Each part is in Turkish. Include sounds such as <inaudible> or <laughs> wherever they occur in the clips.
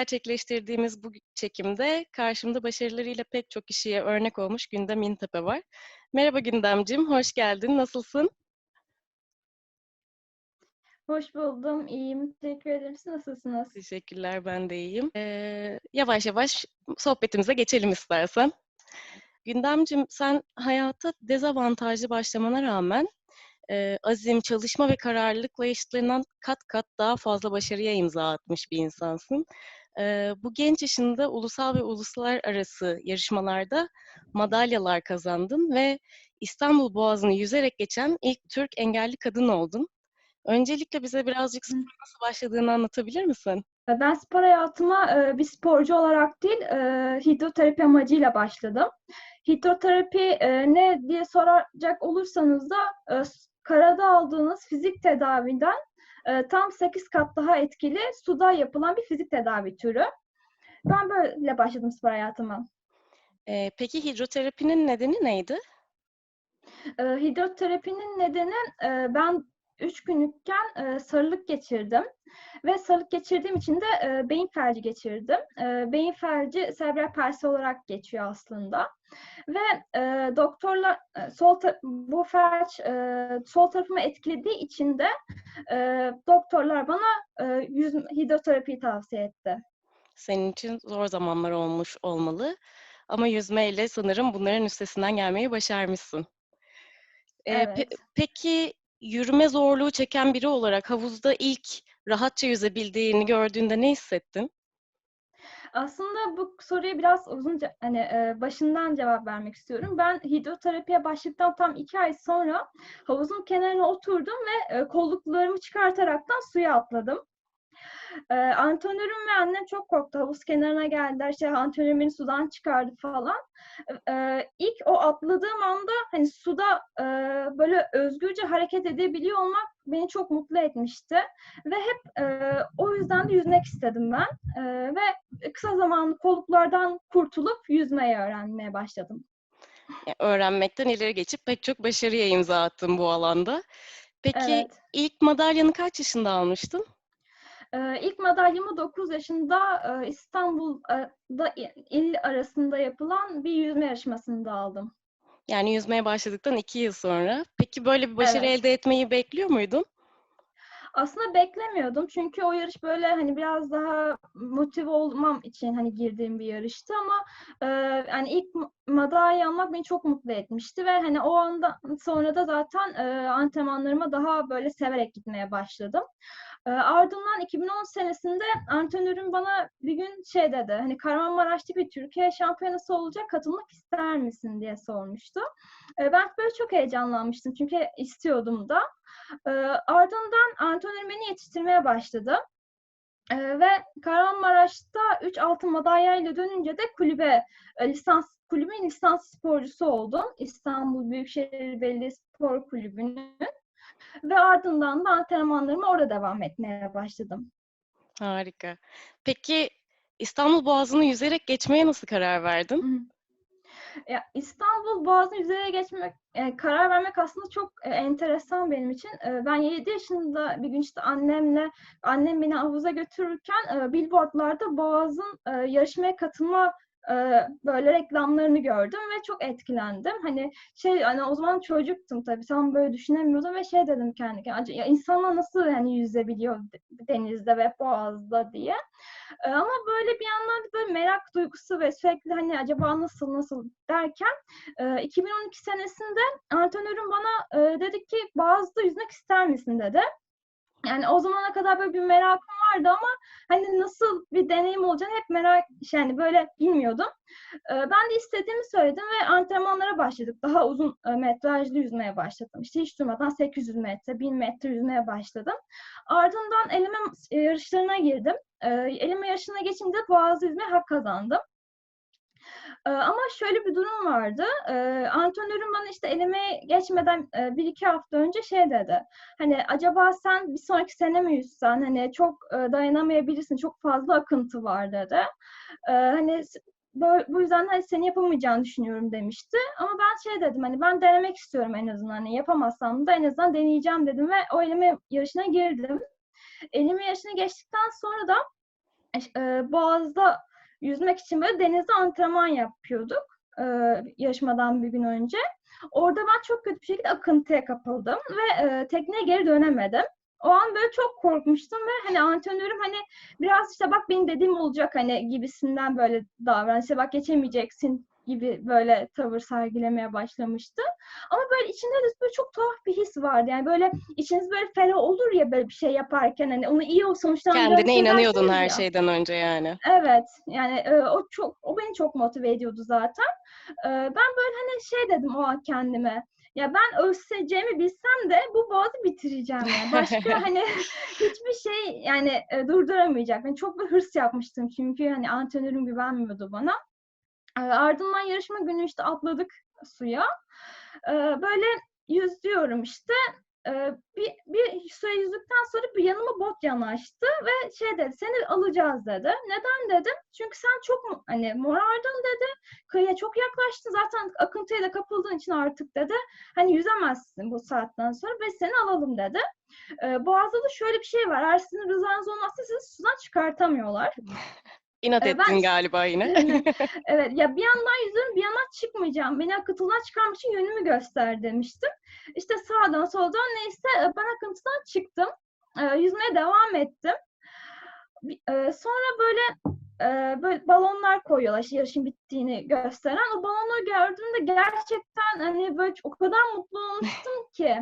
gerçekleştirdiğimiz bu çekimde karşımda başarılarıyla pek çok kişiye örnek olmuş Gündem İntepe var. Merhaba Gündemcim, hoş geldin. Nasılsın? Hoş buldum, iyiyim. Teşekkür ederim. Siz nasılsınız? Teşekkürler, ben de iyiyim. Ee, yavaş yavaş sohbetimize geçelim istersen. Gündemcim, sen hayata dezavantajlı başlamana rağmen e, azim, çalışma ve kararlılıkla eşitlerinden kat kat daha fazla başarıya imza atmış bir insansın. E, bu genç yaşında ulusal ve uluslararası yarışmalarda madalyalar kazandın ve İstanbul Boğazı'nı yüzerek geçen ilk Türk engelli kadın oldun. Öncelikle bize birazcık spora nasıl başladığını anlatabilir misin? Ben spor hayatıma bir sporcu olarak değil, hidroterapi amacıyla başladım. Hidroterapi ne diye soracak olursanız da karada aldığınız fizik tedaviden tam 8 kat daha etkili suda yapılan bir fizik tedavi türü. Ben böyle başladım spor hayatıma. Peki hidroterapinin nedeni neydi? Hidroterapinin nedeni ben 3 günlükken e, sarılık geçirdim ve sarılık geçirdiğim için de e, beyin felci geçirdim. E, beyin felci serebral palsi olarak geçiyor aslında. Ve e, doktorlar e, sol bu felç e, sol tarafımı etkilediği için de e, doktorlar bana e, yüz hidroterapiyi tavsiye etti. Senin için zor zamanlar olmuş olmalı. Ama yüzmeyle sanırım bunların üstesinden gelmeyi başarmışsın. Ee, evet. pe- peki yürüme zorluğu çeken biri olarak havuzda ilk rahatça yüzebildiğini gördüğünde ne hissettin? Aslında bu soruya biraz uzunca hani e, başından cevap vermek istiyorum. Ben hidroterapiye başladıktan tam iki ay sonra havuzun kenarına oturdum ve e, kolluklarımı çıkartaraktan suya atladım. E, antrenörüm ve annem çok korktu. Havuz kenarına geldiler. İşte antrenörüm beni sudan çıkardı falan. E, ilk o atladığım anda hani suda e, böyle özgürce hareket edebiliyor olmak beni çok mutlu etmişti. Ve hep e, o yüzden de yüzmek istedim ben. E, ve kısa zaman kolluklardan kurtulup yüzmeyi öğrenmeye başladım. Yani öğrenmekten ileri geçip pek çok başarıya imza attın bu alanda. Peki Evet. ilk madalyanı kaç yaşında almıştın? Ee, ilk madalyamı 9 yaşında e, İstanbul'da il arasında yapılan bir yüzme yarışmasında aldım. Yani yüzmeye başladıktan iki yıl sonra. Peki böyle bir başarı Evet. elde etmeyi bekliyor muydun? Aslında beklemiyordum çünkü o yarış böyle hani biraz daha motive olmam için hani girdiğim bir yarıştı ama e, yani ilk madalya almak beni çok mutlu etmişti ve hani o anda sonra da zaten e, antrenmanlarıma daha böyle severek gitmeye başladım. E, ardından 2010 senesinde antrenörüm bana bir gün şey dedi hani Kahramanmaraş'ta bir Türkiye şampiyonası olacak katılmak ister misin diye sormuştu. E, ben böyle çok heyecanlanmıştım çünkü istiyordum da. E, ardından antrenör beni yetiştirmeye başladı. E, ve Kahramanmaraş'ta 3 altın madalyayla dönünce de kulübe e, lisans kulübün lisans sporcusu oldum. İstanbul Büyükşehir Belediyespor Kulübü'nün ve ardından da antrenmanlarıma orada devam etmeye başladım. Harika. Peki İstanbul Boğazı'nı yüzerek geçmeye nasıl karar verdin? Ya İstanbul Boğazı'nı yüzeye geçmek, e, karar vermek aslında çok e, enteresan benim için. E, ben 7 yaşında bir gün işte annemle, annem beni havuza götürürken e, billboardlarda Boğaz'ın e, yarışmaya katılma böyle reklamlarını gördüm ve çok etkilendim. Hani şey hani o zaman çocuktum tabii tam böyle düşünemiyordum ve şey dedim kendi kendime ya insanlar nasıl hani yüzebiliyor denizde ve boğazda diye. Ama böyle bir yandan böyle merak duygusu ve sürekli hani acaba nasıl nasıl derken e, 2012 senesinde antrenörüm bana dedi ki Boğaz'da yüzmek ister misin dedi. Yani o zamana kadar böyle bir merakım vardı ama hani nasıl bir deneyim olacağını hep merak yani böyle bilmiyordum. Ben de istediğimi söyledim ve antrenmanlara başladık. Daha uzun metrajlı yüzmeye başladım. İşte hiç durmadan 800 metre, 1000 metre yüzmeye başladım. Ardından eleme yarışlarına girdim. Eleme yarışına geçince boğazda yüzmeye hak kazandım. Ama şöyle bir durum vardı. Antrenörüm bana işte eleme geçmeden bir iki hafta önce şey dedi. Hani acaba sen bir sonraki sene mi yüzsen? Hani çok dayanamayabilirsin. Çok fazla akıntı var dedi. Hani böyle, bu yüzden hani seni yapamayacağını düşünüyorum demişti. Ama ben şey dedim hani ben denemek istiyorum en azından. Hani yapamazsam da en azından deneyeceğim dedim ve o eleme yarışına girdim. Eleme yarışına geçtikten sonra da e, Boğaz'da yüzmek için böyle denizde antrenman yapıyorduk e, yarışmadan bir gün önce. Orada ben çok kötü bir şekilde akıntıya kapıldım ve e, tekneye geri dönemedim. O an böyle çok korkmuştum ve hani antrenörüm hani biraz işte bak benim dediğim olacak hani gibisinden böyle davran. İşte bak geçemeyeceksin gibi böyle tavır sergilemeye başlamıştı. Ama böyle içinde de böyle çok tuhaf bir his vardı. Yani böyle içiniz böyle ferah olur ya böyle bir şey yaparken hani onu iyi o sonuçlandırmak Kendine inanıyordun her ya. şeyden önce yani. Evet yani e, o çok o beni çok motive ediyordu zaten. E, ben böyle hani şey dedim o an kendime. Ya ben ölseceğimi bilsem de bu boğazı bitireceğim yani. Başka <laughs> hani hiçbir şey yani e, durduramayacak. Ben çok bir hırs yapmıştım çünkü hani antrenörüm güvenmiyordu bana. E, ardından yarışma günü işte atladık suya. E, böyle yüzüyorum işte. E, bir, bir süre yüzdükten sonra bir yanıma bot yanaştı ve şey dedi seni alacağız dedi. Neden dedim? Çünkü sen çok hani morardın dedi. Kıyıya çok yaklaştın zaten akıntıya da kapıldığın için artık dedi. Hani yüzemezsin bu saatten sonra ve seni alalım dedi. Boğaz'da da şöyle bir şey var. Eğer sizin rızanız olmazsa sizi sudan çıkartamıyorlar. <laughs> İnat E, ben- ettin galiba yine. <laughs> <laughs> Evet ya bir yandan yüzüyorum bir yandan çıkmayacağım. Beni akıntıdan çıkarmak için yönümü göster demiştim. İşte sağdan soldan neyse e, ben akıntıdan çıktım. E, yüzmeye devam ettim. E, sonra böyle e, böyle balonlar koyuyorlar işte yarışın bittiğini gösteren. O balonları gördüğümde gerçekten hani böyle o kadar mutlu olmuştum <laughs> ki.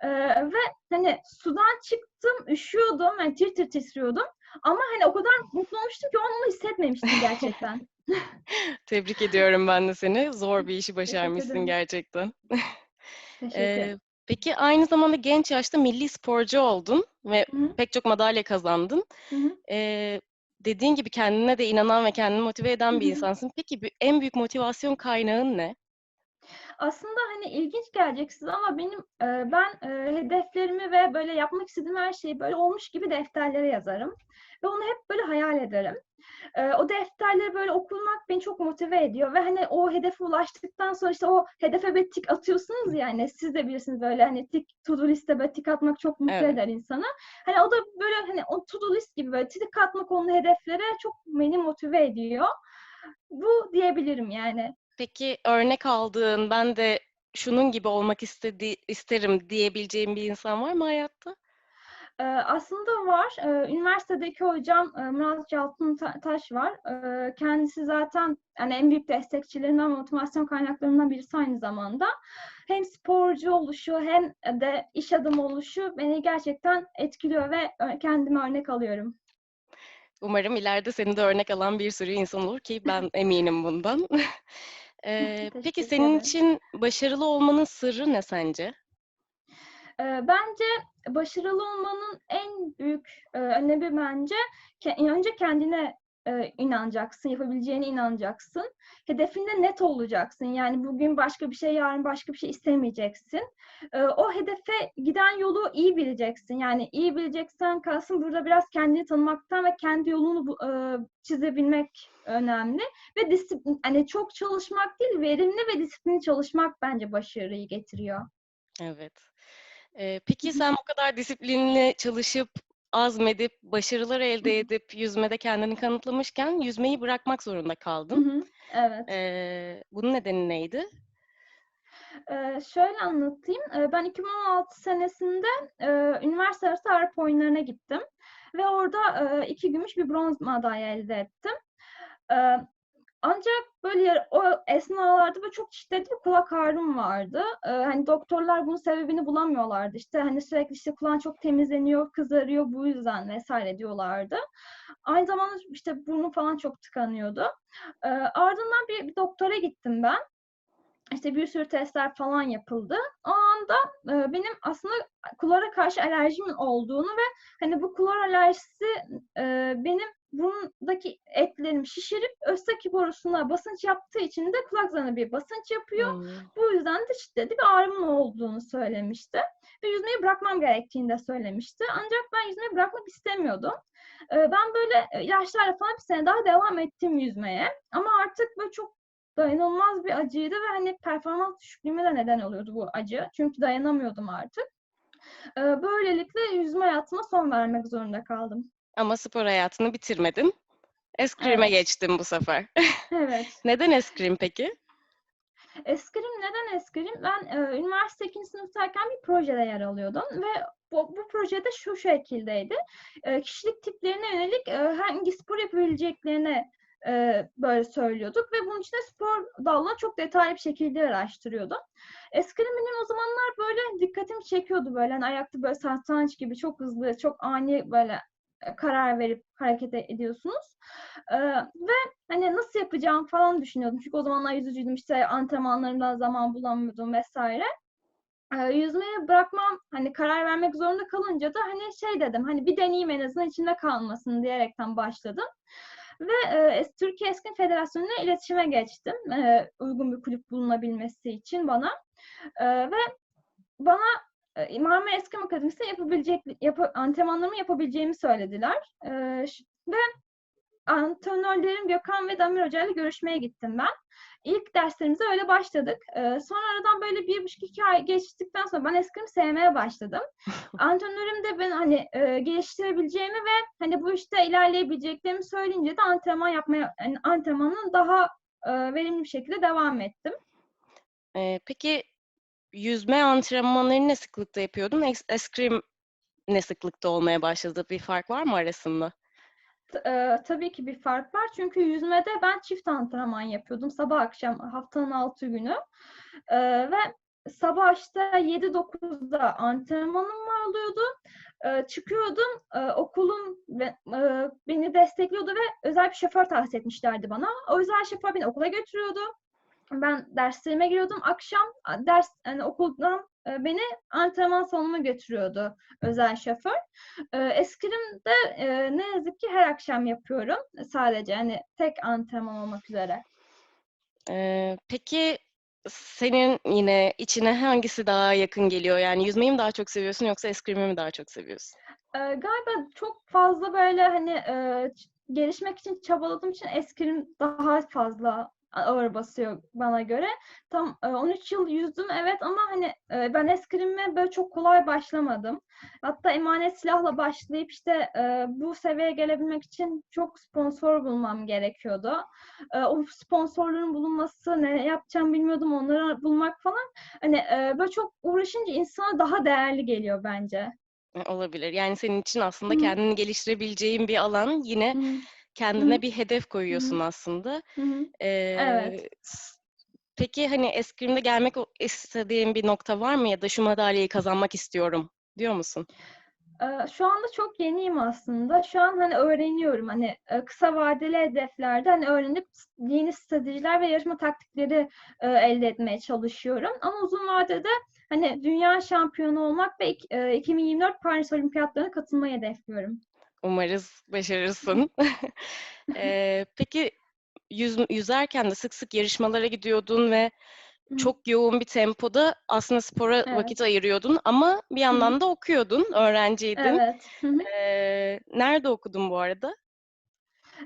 E, ve hani sudan çıktım, üşüyordum, yani tir tir titriyordum. Ama hani o kadar mutlu olmuştum ki onu hissetmemiştim gerçekten. <laughs> Tebrik ediyorum ben de seni. Zor bir işi başarmışsın gerçekten. <laughs> Teşekkür Ee, ederim. peki aynı zamanda genç yaşta milli sporcu oldun ve Hı hı, pek çok madalya kazandın. hı hı. Ee, dediğin gibi kendine de inanan ve kendini motive eden bir Hı hı. insansın. Peki bir- en büyük motivasyon kaynağın ne? Aslında hani ilginç gelecek size ama benim e, ben e, hedeflerimi ve böyle yapmak istediğim her şeyi böyle olmuş gibi defterlere yazarım. Ve onu hep böyle hayal ederim. E, o defterleri böyle okumak beni çok motive ediyor ve hani o hedefe ulaştıktan sonra işte o hedefe bir tik atıyorsunuz ya hani siz de bilirsiniz böyle hani tik to do liste böyle tik atmak çok mutlu Evet. eder insanı. Hani o da böyle hani o to do list gibi böyle tik atmak onun hedeflere çok beni motive ediyor. Bu diyebilirim yani. Peki örnek aldığın, ben de şunun gibi olmak istedi isterim diyebileceğin bir insan var mı hayatta? Aslında var. Üniversitedeki hocam Murat Caltın Ta- Taş var. Kendisi zaten yani en büyük destekçilerinden motivasyon kaynaklarından birisi aynı zamanda. Hem sporcu oluşu hem de iş adamı oluşu beni gerçekten etkiliyor ve kendime örnek alıyorum. Umarım ileride seni de örnek alan bir sürü insan olur ki ben <laughs> eminim bundan. <laughs> Ee, peki senin için başarılı olmanın sırrı ne sence? Bence başarılı olmanın en büyük önemi bence önce kendine e, inanacaksın, yapabileceğine inanacaksın. Hedefinde net olacaksın. Yani bugün başka bir şey, yarın başka bir şey istemeyeceksin. Ee, o hedefe giden yolu iyi bileceksin. Yani iyi bileceksen kalsın burada biraz kendini tanımaktan ve kendi yolunu e, çizebilmek önemli. Ve disiplin, hani çok çalışmak değil, verimli ve disiplinli çalışmak bence başarıyı getiriyor. Evet. Ee, peki sen bu kadar disiplinli çalışıp, azmedip, başarılar elde edip yüzmede kendini kanıtlamışken yüzmeyi bırakmak zorunda kaldın. hı, Evet. Ee, bunun nedeni neydi? Ee, şöyle anlatayım. Ee, ben 2016 senesinde e, üniversite arası Avrupa oyunlarına gittim. Ve orada e, iki gümüş bir bronz madalya elde ettim. Ee, ancak böyle o esnalarda böyle çok şiddetli bir kulak ağrım vardı. Ee, hani doktorlar bunun sebebini bulamıyorlardı. İşte hani sürekli işte kulağın çok temizleniyor, kızarıyor bu yüzden vesaire diyorlardı. Aynı zamanda işte burnum falan çok tıkanıyordu. Ee, ardından bir, bir doktora gittim ben. İşte bir sürü testler falan yapıldı. O anda e, benim aslında klora karşı alerjimin olduğunu ve hani bu klor alerjisi e, benim burundaki etlerimi şişirip östaki borusuna basınç yaptığı için de kulak zarına bir basınç yapıyor. Hmm. Bu yüzden de şiddetli bir ağrımın olduğunu söylemişti. Ve yüzmeyi bırakmam gerektiğini de söylemişti. Ancak ben yüzmeyi bırakmak istemiyordum. Ee, Ben böyle e, ilaçlarla falan bir sene daha devam ettim yüzmeye. Ama artık böyle çok dayanılmaz bir acıydı ve hani performans düşüklüğüme de neden oluyordu bu acı. Çünkü dayanamıyordum artık. Böylelikle yüzme hayatıma son vermek zorunda kaldım. Ama spor hayatını bitirmedin. Eskrim'e Evet. geçtin bu sefer. Evet. <laughs> Neden eskrim peki? Eskrim neden eskrim? Ben e, üniversite ikinci sınıftayken bir projede yer alıyordum ve bu, bu projede şu şekildeydi. E, kişilik tiplerine yönelik e, hangi spor yapabileceklerini e, böyle söylüyorduk ve bunun için de spor dalına çok detaylı bir şekilde araştırıyordum. Eskrim o zamanlar böyle dikkatimi çekiyordu böyle hani ayakta böyle satranç gibi çok hızlı, çok ani böyle e, karar verip hareket ediyorsunuz. E, ve hani nasıl yapacağım falan düşünüyordum. Çünkü o zamanlar yüzücüydüm işte antrenmanlarımdan zaman bulamıyordum vesaire. Ee, yüzmeye bırakmam hani karar vermek zorunda kalınca da hani şey dedim hani bir deneyeyim en azından içinde kalmasın diyerekten başladım. Ve e, Türkiye Eskrim Federasyonu'na iletişime geçtim. e, uygun bir kulüp bulunabilmesi için bana. E, ve bana e, Marmara Eskrim Akademisi'nde yapabilecek, yap, antrenmanlarımı yapabileceğimi söylediler. E, ve antrenörlerim Gökhan ve Damir Hoca ile görüşmeye gittim ben. İlk derslerimize öyle başladık. Ee, sonra aradan böyle bir buçuk iki ay geçtikten sonra ben eskrim sevmeye başladım. <laughs> Antrenörüm de ben hani e, geliştirebileceğimi ve hani bu işte ilerleyebileceklerimi söyleyince de antrenman yapmaya, yani antrenmanın daha e, verimli bir şekilde devam ettim. Ee, peki yüzme antrenmanlarını ne sıklıkta yapıyordun? Es- Eskrim ne sıklıkta olmaya başladı? Bir fark var mı arasında? E, tabii ki bir fark var. Çünkü yüzmede ben çift antrenman yapıyordum. Sabah akşam haftanın altı günü. E, ve sabah işte 7-9'da antrenmanım var oluyordu. E, çıkıyordum. E, okulum ve, e, beni destekliyordu ve özel bir şoför tahsis etmişlerdi bana. O özel şoför beni okula götürüyordu. Ben derslerime giriyordum. Akşam ders yani okuldan e, beni antrenman salonuma götürüyordu özel şoför. E, eskrimde e, ne yazık ki her akşam yapıyorum. Sadece hani tek antrenman olmak üzere. Ee, peki senin yine içine hangisi daha yakın geliyor? Yani yüzmeyi mi daha çok seviyorsun yoksa eskrimi mi daha çok seviyorsun? E, galiba çok fazla böyle hani e, gelişmek için çabaladığım için eskrim daha fazla ağır basıyor bana göre. Tam e, 13 yıl yüzdüm evet ama hani e, ben eskrime böyle çok kolay başlamadım. Hatta emanet silahla başlayıp işte e, bu seviyeye gelebilmek için çok sponsor bulmam gerekiyordu. E, o sponsorların bulunması, ne yapacağım bilmiyordum onları bulmak falan. Hani e, böyle çok uğraşınca insana daha değerli geliyor bence. E, Olabilir. Yani senin için aslında kendini geliştirebileceğin bir alan yine hı. Kendine bir hedef koyuyorsun aslında. Ee, Evet. peki hani eskrimde gelmek istediğin bir nokta var mı ya da şu madalyayı kazanmak istiyorum diyor musun? Şu anda çok yeniyim aslında. Şu an hani öğreniyorum. Hani kısa vadeli hedeflerde hani öğrenip yeni stratejiler ve yarışma taktikleri elde etmeye çalışıyorum. Ama uzun vadede hani dünya şampiyonu olmak ve ik- e, 2024 Paris Olimpiyatlarına katılmayı hedefliyorum. Umarız başarırsın. <laughs> <laughs> Ee, peki yüz, yüzerken de sık sık yarışmalara gidiyordun ve çok yoğun bir tempoda aslında spora Evet. vakit ayırıyordun ama bir yandan da okuyordun, öğrenciydin. Evet. Ee, nerede okudun bu arada?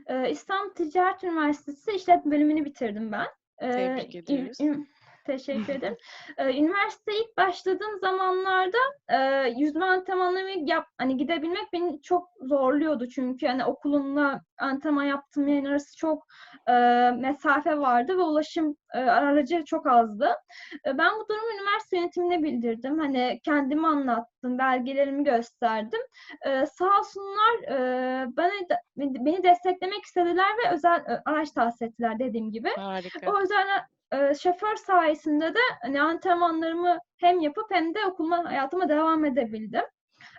Ee, İstanbul Ticaret Üniversitesi İşletme bölümünü bitirdim ben. Tebrik Ee, ün- ediyoruz. Teşekkür ederim. Ee, üniversiteye ilk başladığım zamanlarda e, yüzme antrenmanlarını yap, hani gidebilmek beni çok zorluyordu çünkü hani okulumla antrenman yaptığım yerin arası çok e, mesafe vardı ve ulaşım e, aracı çok azdı. E, ben bu durumu üniversite yönetimine bildirdim. Hani kendimi anlattım, belgelerimi gösterdim. Ee, sağ olsunlar e, bana beni desteklemek istediler ve özel e, araç tahsis ettiler dediğim gibi. Harika. O özel e, şoför sayesinde de hani antrenmanlarımı hem yapıp hem de okul hayatıma devam edebildim.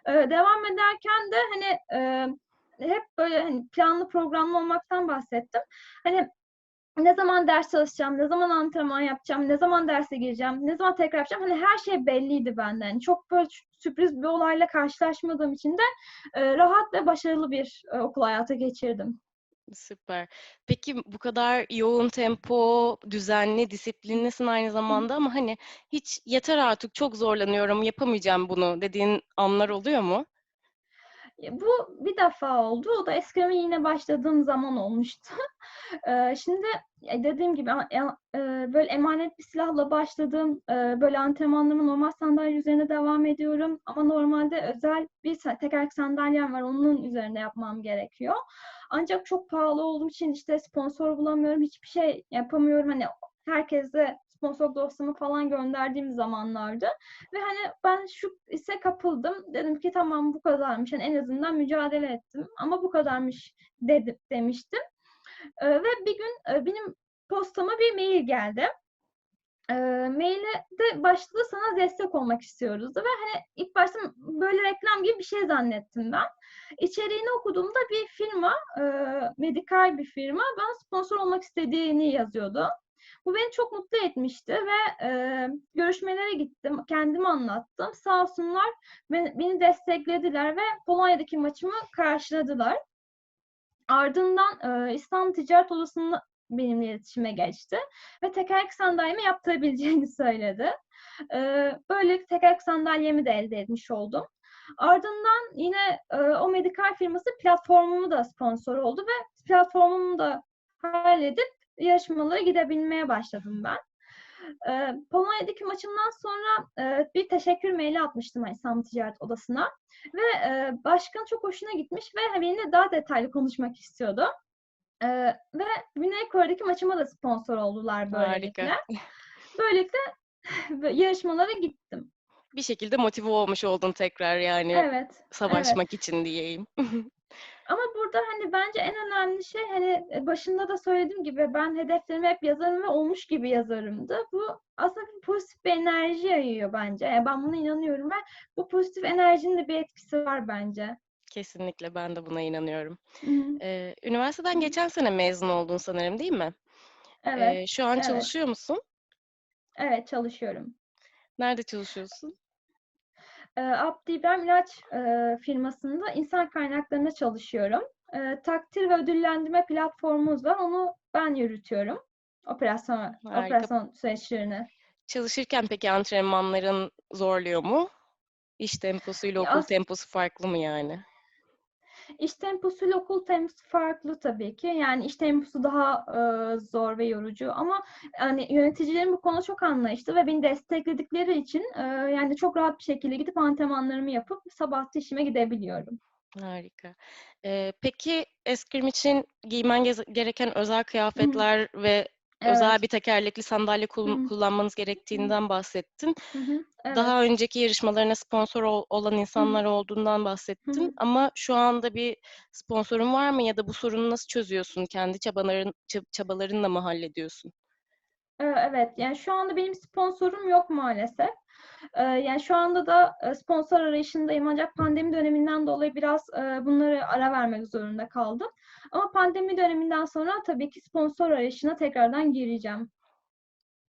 E, devam ederken de hani e, hep böyle hani planlı programlı olmaktan bahsettim. Hani ne zaman ders çalışacağım, ne zaman antrenman yapacağım, ne zaman derse gireceğim, ne zaman tekrar yapacağım. Hani her şey belliydi benden. Yani çok böyle sürpriz bir olayla karşılaşmadığım için de e, rahat ve başarılı bir e, okul hayatı geçirdim. Süper. Peki bu kadar yoğun tempo, düzenli, disiplinlisin aynı zamanda ama hani hiç yeter artık çok zorlanıyorum, yapamayacağım bunu dediğin anlar oluyor mu? Bu bir defa oldu. O da eskrime yine başladığım zaman olmuştu. <laughs> Şimdi dediğim gibi böyle emanet bir silahla başladım. Böyle antrenmanlarıma normal sandalye üzerine devam ediyorum. Ama normalde özel bir tekerlek sandalyem var. Onun üzerine yapmam gerekiyor. Ancak çok pahalı olduğu için işte sponsor bulamıyorum. Hiçbir şey yapamıyorum. Hani herkese sponsor dosyamı falan gönderdiğim zamanlarda ve hani ben şu ise kapıldım. Dedim ki tamam bu kadarmış. Yani en azından mücadele ettim. Ama bu kadarmış dedim, demiştim. Ee, ve bir gün benim postama bir mail geldi. E, maile de başta sana destek olmak istiyoruz da ve hani ilk başta böyle reklam gibi bir şey zannettim ben. İçeriğini okuduğumda bir firma, e, medikal bir firma bana sponsor olmak istediğini yazıyordu. Bu beni çok mutlu etmişti ve e, görüşmelere gittim, kendimi anlattım. Sağ olsunlar beni, beni desteklediler ve Polonya'daki maçımı karşıladılar. Ardından e, İstanbul Ticaret Odası'nın benimle iletişime geçti ve tekerlek sandalyemi yaptırabileceğini <laughs> söyledi. E, böyle tekerlek sandalyemi de elde etmiş oldum. Ardından yine e, o medikal firması platformumu da sponsor oldu ve platformumu da halledip yarışmalara gidebilmeye başladım ben. E, Polonya'daki maçımdan sonra e, bir teşekkür maili atmıştım İstanbul Ticaret Odası'na. Ve e, başkan çok hoşuna gitmiş ve benimle daha detaylı konuşmak istiyordu. E, ve Güney Kore'deki maçıma da sponsor oldular böylelikle. Harika. Böylelikle <laughs> yarışmalara gittim. Bir şekilde motive olmuş oldun tekrar yani Evet. savaşmak için diyeyim. <laughs> Ama burada hani bence en önemli şey hani e, başında da söylediğim gibi ben hedeflerimi hep yazarım ve olmuş gibi yazarımdı. Bu aslında bir pozitif bir enerji yayıyor bence. Yani ben buna inanıyorum ve bu pozitif enerjinin de bir etkisi var bence. Kesinlikle ben de buna inanıyorum. Hı hı. Ee, üniversiteden geçen sene mezun oldun sanırım değil mi? Evet, Ee, şu an evet. çalışıyor musun? evet çalışıyorum. Nerede çalışıyorsun? Ee, Abdi İbrahim İlaç e, firmasında insan kaynaklarında çalışıyorum. E, takdir ve ödüllendirme platformumuz var. Onu ben yürütüyorum. Operasyon, Harika. operasyon süreçlerini. Çalışırken peki antrenmanların zorluyor mu? İş temposuyla okul as- temposu farklı mı yani? İş temposuyla okul temposu farklı tabii ki. Yani iş temposu daha e, zor ve yorucu ama hani yöneticilerim bu konuda çok anlayışlı ve beni destekledikleri için e, yani çok rahat bir şekilde gidip antrenmanlarımı yapıp sabah işime gidebiliyorum. Harika. Ee, peki eskrim için giymen gereken özel kıyafetler ve özel Evet. bir tekerlekli sandalye kul- Hı. kullanmanız gerektiğinden bahsettin. Hı hı, evet. Daha önceki yarışmalarına sponsor ol- olan insanlar olduğundan bahsettin. hı. Ama şu anda bir sponsorun var mı ya da bu sorunu nasıl çözüyorsun? Kendi çabaların çab- çabalarınla mı hallediyorsun? Evet, yani şu anda benim sponsorum yok maalesef. Ee, Yani şu anda da e, sponsor arayışındayım ancak pandemi döneminden dolayı biraz e, bunları ara vermek zorunda kaldım. Ama pandemi döneminden sonra tabii ki sponsor arayışına tekrardan gireceğim.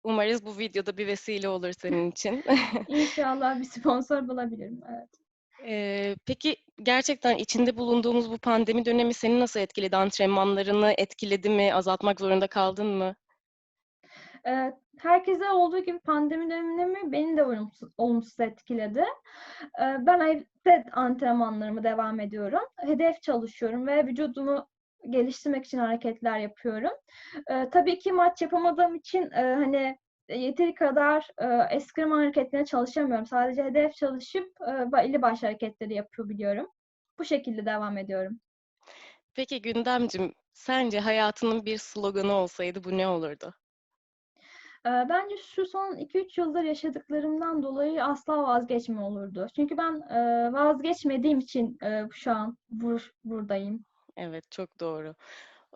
Umarız bu videoda bir vesile olur senin için. <laughs> İnşallah bir sponsor bulabilirim. Evet. Ee, peki gerçekten içinde bulunduğumuz bu pandemi dönemi seni nasıl etkiledi? Antrenmanlarını etkiledi mi? Azaltmak zorunda kaldın mı? Ee, Herkese olduğu gibi pandemi dönemi beni de olumsuz, olumsuz etkiledi. Ee, Ben evde antrenmanlarımı devam ediyorum. Hedef çalışıyorum ve vücudumu geliştirmek için hareketler yapıyorum. Ee, Tabii ki maç yapamadığım için e, hani yeteri kadar e, eskrim hareketlerine çalışamıyorum. Sadece hedef çalışıp e, belli başlı hareketleri yapabiliyorum. Bu şekilde devam ediyorum. Peki Gündemcim, sence hayatının bir sloganı olsaydı bu ne olurdu? Ee, Bence şu son 2-3 yıldır yaşadıklarımdan dolayı asla vazgeçme olurdu. Çünkü ben e, vazgeçmediğim için e, şu an bur buradayım. Evet, çok doğru.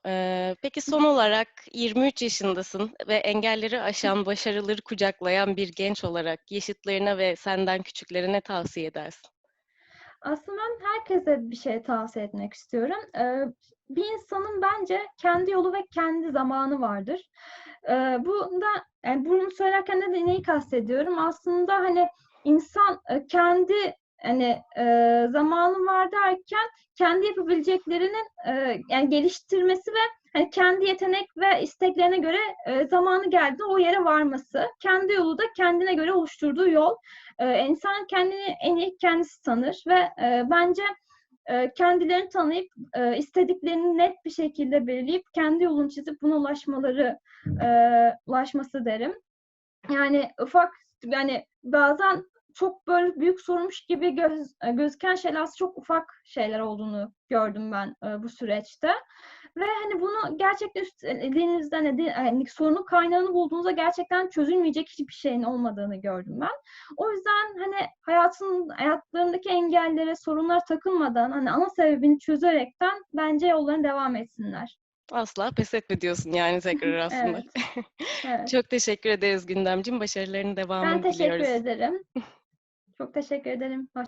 Ee, peki son olarak 23 yaşındasın ve engelleri aşan, başarıları kucaklayan bir genç olarak yaşıtlarına ve senden küçüklerine tavsiye edersin? Aslında ben herkese bir şey tavsiye etmek istiyorum. Ee, Bir insanın bence kendi yolu ve kendi zamanı vardır. Ee, Bunda yani bunu söylerken de neyi kastediyorum? Aslında hani insan e, kendi hani e, zamanı var derken kendi yapabileceklerinin e, yani geliştirmesi ve hani kendi yetenek ve isteklerine göre e, zamanı geldi o yere varması. Kendi yolu da kendine göre oluşturduğu yol. Ee, insan kendini en iyi kendisi tanır ve e, bence e, kendilerini tanıyıp e, istediklerini net bir şekilde belirleyip kendi yolunu çizip buna ulaşmaları e, ulaşması derim. Yani ufak yani bazen çok böyle büyük sorunmuş gibi göz, e, gözüken şeyler aslında çok ufak şeyler olduğunu gördüm ben e, bu süreçte. Ve hani bunu gerçekten üstlediğinizden yani sorunun kaynağını bulduğunuzda gerçekten çözülmeyecek hiçbir şeyin olmadığını gördüm ben. O yüzden hani hayatın hayatlarındaki engellere, sorunlara takılmadan hani ana sebebini çözerekten bence yollarına devam etsinler. Asla pes etme diyorsun yani <laughs> tekrar aslında. Evet. <laughs> Evet. Çok teşekkür ederiz Gündemcim. Başarılarının devamını Ben teşekkür diliyoruz. ederim. <laughs> Çok teşekkür ederim. Hoş